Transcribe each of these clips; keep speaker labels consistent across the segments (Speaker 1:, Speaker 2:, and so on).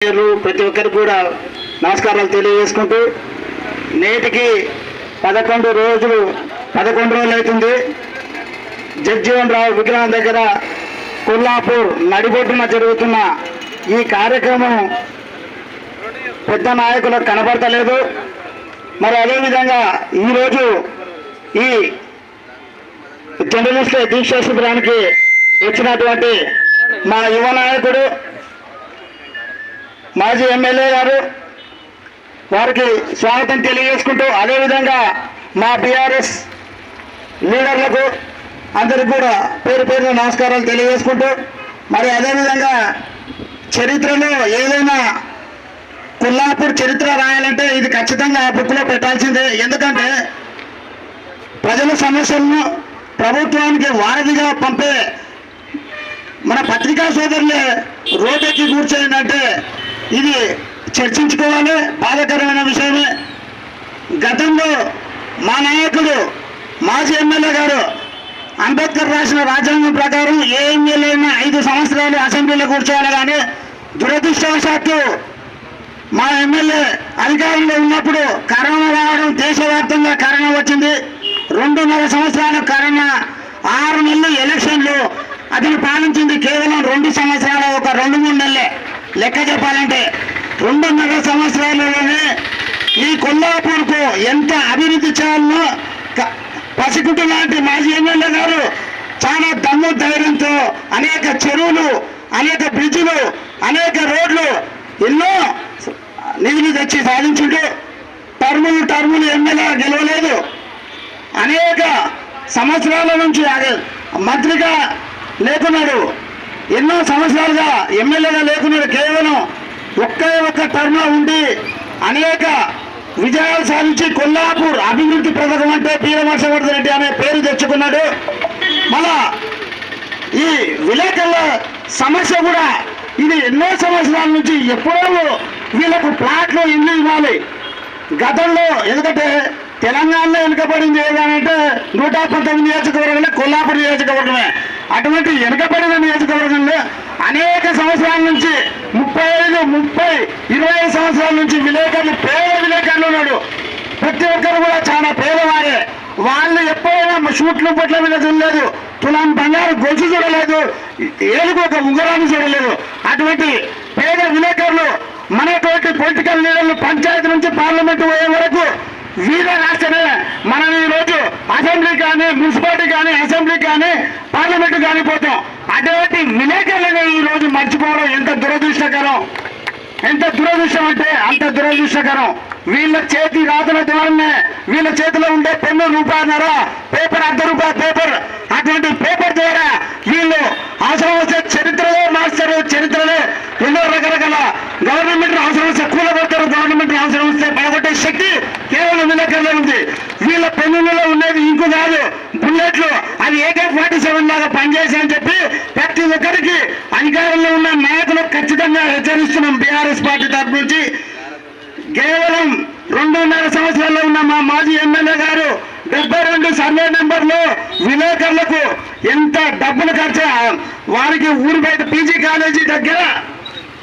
Speaker 1: పేర్లు ప్రతి ఒక్కరికి కూడా నమస్కారాలు తెలియజేసుకుంటూ నేటికి పదకొండు రోజులు పదకొండు రోజులు అవుతుంది. జగ్జీవన్ రావు విగ్రహం దగ్గర కొల్లాపూర్ నడిబొడ్డున జరుగుతున్న ఈ కార్యక్రమం పెద్ద నాయకులకు కనబడతలేదు మరి అదేవిధంగా ఈరోజు ఈ జర్నలిస్ట్ దీక్ష శిబిరానికి వచ్చినటువంటి మా యువ నాయకుడు మాజీ ఎమ్మెల్యే గారు వారికి స్వాగతం తెలియజేసుకుంటూ అదేవిధంగా మా బీఆర్ఎస్ లీడర్లకు అందరికి కూడా పేరు పేరున నమస్కారాలు తెలియజేసుకుంటూ మరి అదేవిధంగా చరిత్రలో ఏదైనా కొల్లాపూర్ చరిత్ర రాయాలంటే ఇది ఖచ్చితంగా ఆ బుక్లో పెట్టాల్సిందే. ఎందుకంటే ప్రజల సమస్యలను ప్రభుత్వానికి వారధిగా పంపే మన పత్రికా సోదరులే రోడ్డెక్కి కూర్చోయిందంటే ఇది చర్చించుకోవాలి బాధాకరమైన విషయమే. గతంలో మా నాయకుడు మాజీ ఎమ్మెల్యే గారు అంబేద్కర్ రాసిన రాజ్యాంగం ప్రకారం ఏ ఎమ్మెల్యే అయినా ఐదు సంవత్సరాలు అసెంబ్లీలో కూర్చోవాలి కానీ దురదృష్టవశాత్తు మా ఎమ్మెల్యే అధికారంలో ఉన్నప్పుడు కరోనా రావడం దేశవ్యాప్తంగా కరోనా వచ్చింది. రెండున్నర సంవత్సరాలు కరోనా ఆరు నెలలు ఎలక్షన్లు అతను పాలించింది కేవలం రెండు సంవత్సరాలు ఒక రెండు మూడు నెలలే. లెక్క చెప్పాలంటే రెండున్నర సంవత్సరాలలోనే ఈ కొల్లాపూర్కు ఎంత అభివృద్ధి చేయాలనో క- లాంటి మాజీ ఎమ్మెల్యే గారు చాలా దమ్ము ధైర్యంతో అనేక చెరువులు అనేక బ్రిడ్జిలు అనేక రోడ్లు ఎన్నో నిధులు తెచ్చి సాధించుంటూ టర్ములు టర్ములు ఎమ్మెల్యే గెలవలేదు. అనేక సంవత్సరాల నుంచి మంత్రిగా లేకున్నాడు. ఎన్నో సంవత్సరాలుగా ఎమ్మెల్యేగా లేకుండా కేవలం ఒక్కే ఒక్క టర్మ్లో ఉండి అనేక విజయాలు సాధించి కొల్లాపూర్ అభివృద్ధి పథకం అంటే పీరమర్షవర్ధన్ రెడ్డి అనే పేరు తెచ్చుకున్నాడు. మళ్ళా ఈ విలేకరుల సమస్య కూడా ఇది ఎన్నో సంవత్సరాల నుంచి ఎప్పుడో వీళ్ళకు ప్లాట్లు ఇల్లు ఇవ్వాలి. గతంలో ఎందుకంటే తెలంగాణలో వెనుకబడింది ఏదంటే నూట పంతొమ్మిది నియోజకవర్గంలో కొల్లాపూర్ నియోజకవర్గమే. అటువంటి వెనుకబడిన నియోజకవర్గంలో అనేక సంవత్సరాల నుంచి ముప్పై ఐదు ముప్పై ఇరవై ఐదు సంవత్సరాల నుంచి విలేకరులు పేద విలేకరులు ఉన్నాడు. ప్రతి ఒక్కరు కూడా చాలా పేదవారే. వాళ్ళు ఎప్పుడైనా షూట్లు పొట్ల మీద చూడలేదు తులాం బంగారు గొలుసు చూడలేదు ఏలుగు ఒక ఉంగరాన్ని చూడలేదు. అటువంటి పేద విలేకరులు మనటువంటి పొలిటికల్ లీడర్లు పంచాయతీ నుంచి పార్లమెంట్ పోయే వరకు వీర రాష్ట్రమే మనం అసెంబ్లీ కానీ మున్సిపాలిటీ కానీ అసెంబ్లీ కానీ పార్లమెంట్ కానీ పోతాం. అటువంటి విలేకరులను ఈ రోజు మర్చిపోవడం ఎంత దురదృష్టకరం. ఎంత దురదృష్టం అంటే అంత దురదృష్టకరం. వీళ్ళ చేతి రాతల ద్వారానే వీళ్ళ చేతిలో ఉండే పెన్ను రూపాయన్నర పేపర్ అర్ధ రూపాయ పేపర్ అటువంటి పేపర్ ద్వారా వీళ్ళు అవసరం వస్తే చరిత్రలో మార్చారు చరిత్రలో ఎన్నో రకరకాల గవర్నమెంట్ అవసరం వస్తే కూలగొడతారు గవర్నమెంట్ అవసరం వస్తే పడగొట్టే శక్తి కేవలం విలేకరులో ఉంది. వీళ్ళ పెన్నులలో ఉండేది ఇంకు కాదు బుల్లెట్లు అది ఏకే ఫార్టీ సెవెన్ లాగా పనిచేసాయని చెప్పి ప్రతి ఒక్కరికి అధికారంలో ఉన్న నాయకులు ఖచ్చితంగా హెచ్చరిస్తున్నాం బీఆర్ఎస్ పార్టీ తరఫు నుంచి. కేవలం రెండున్నర సంవత్సరాల్లో ఉన్న మా మాజీ ఎమ్మెల్యే గారు డెబ్బై రెండు సర్వే నెంబర్లో విలేకరులకు ఎంత డబ్బులు ఖర్చు వారికి ఊరి బయట పీజీ కాలేజీ దగ్గర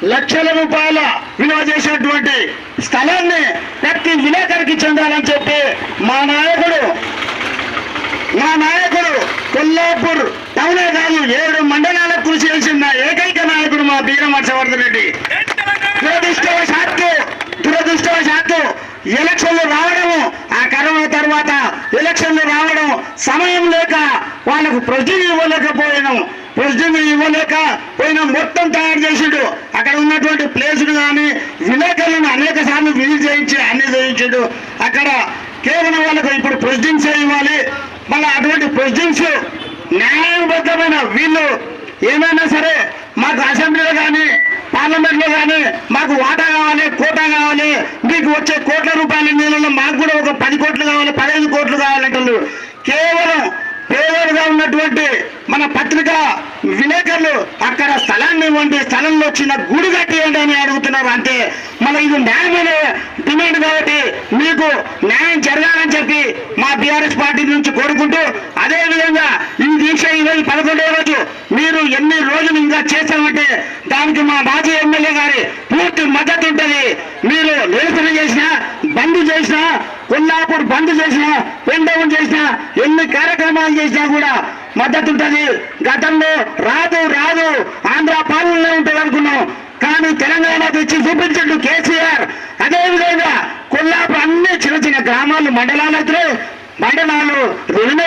Speaker 1: లక్షల రూపాయల విలువ చేసినటువంటి స్థలాన్ని ప్రతి విలేకరికి చెందాలని చెప్పి మా నాయకుడు మల్లాపూర్ టౌనే కాదు ఏడు మండలాలకు కృషి చేసిన ఏకైక నాయకుడు మా బీరం హర్షవర్ధన్ రెడ్డి. దురదృష్టవశాత్తు దురదృష్టవశాత్తు ఎలక్షన్లు రావడము ఆ కరోనా తర్వాత ఎలక్షన్లు రావడం సమయం లేక వాళ్ళకు ప్రొసీజర్ ఇవ్వలేకపోయాను. ప్రొసీజర్ ఇవ్వలేక పోయిన మొత్తం తయారు చేసిండు. అక్కడ ఉన్నటువంటి ప్లేసులు కానీ విలేకరులను అనేక సార్లు విజిట్ చేయించి అన్ని చేయించాడు. అక్కడ కేవలం వాళ్ళకు ఇప్పుడు ప్రెసిడెన్సీ ఇవ్వాలి. మళ్ళీ అటువంటి ప్రెసిడెన్సీ న్యాయబద్ధమైన వీళ్ళు ఏమైనా సరే మాకు అసెంబ్లీలో కానీ పార్లమెంట్లో కానీ మాకు వాటా కావాలి కోటా కావాలి మీకు వచ్చే కోట్ల రూపాయల నీళ్ళలో మాకు కూడా ఒక పది కోట్లు కావాలి పదిహేను కోట్లు కావాలంటారు కేవలం పేదలుగా ఉన్నటువంటి మన పత్రిక విలేకరులు అక్కడ స్థలాన్ని ఇవ్వండి స్థలంలో చిన్న గుడి కట్టియండి అని అడుగుతున్నారు. అంటే మళ్ళీ మన ఇది న్యాయమైన డిమాండ్ కాబట్టి మీకు న్యాయం జరగాలని చెప్పి మా బీఆర్ఎస్ పార్టీ నుంచి కోరుకుంటూ అదేవిధంగా ఈ దీక్ష ఈరోజు పదకొండవ రోజు మీరు ఎన్ని రోజులు ఇంకా చేస్తామంటే దానికి మా మాజీ ఎమ్మెల్యే గారి పూర్తి మద్దతు ఉంటుంది. మీరు నిరసన చేసినా బంద్ చేసినా కొల్లాపూర్ బంద్ చేసినా పెండవం చేసినా ఎన్ని కార్యక్రమాలు చేసినా కూడా మద్దతు ఉంటుంది. గతంలో రాదు రాదు. ఆంధ్ర పాలనలో ఉంటుంది అనుకున్నాం. కానీ తెలంగాణ తెచ్చి చూపించండు కేసీఆర్. అదే విధంగా అన్ని చిన్న చిన్న గ్రామాలు మండలాలు అయితే మండలాలు రెవెన్యూ